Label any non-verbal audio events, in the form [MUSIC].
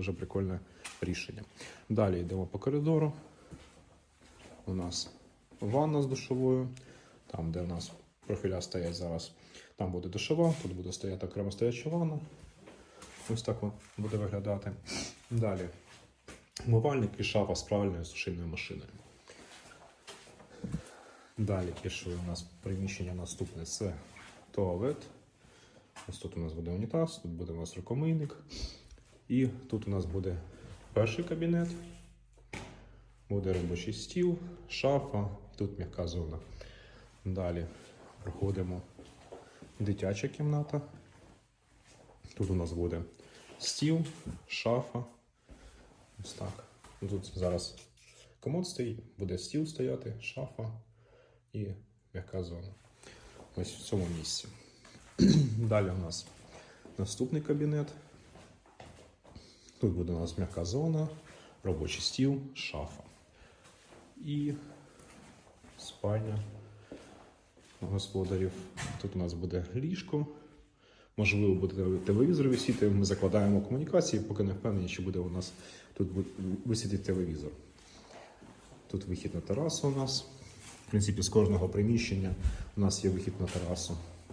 Дуже прикольне рішення. Далі йдемо по коридору. У нас ванна з душовою, там, де у нас профіля стоять зараз, там буде душова, тут буде стояти окремо стояча ванна. Ось так буде виглядати. Далі умивальник і шафа з правильною сушильною машиною. Далі пішли у нас приміщення наступне це туалет. Ось тут у нас буде унітаз, тут буде у нас рукомийник. І тут у нас буде перший кабінет, буде робочий стіл, шафа, тут м'яка зона. Далі проходимо дитяча кімната. Тут у нас буде стіл, шафа. Ось так. Тут зараз комод стоїть, буде стіл стояти, шафа і м'яка зона. Ось в цьому місці. [CLEARS THROAT] Далі у нас наступний кабінет. Тут буде у нас м'яка зона, робочий стіл, шафа. І спальня господарів. Тут у нас буде ліжко. Можливо, буде телевізор висіти. Ми закладаємо комунікації, поки не впевнені, чи буде у нас тут висіти телевізор. Тут вихід на терасу у нас. В принципі, з кожного приміщення у нас є вихід на терасу.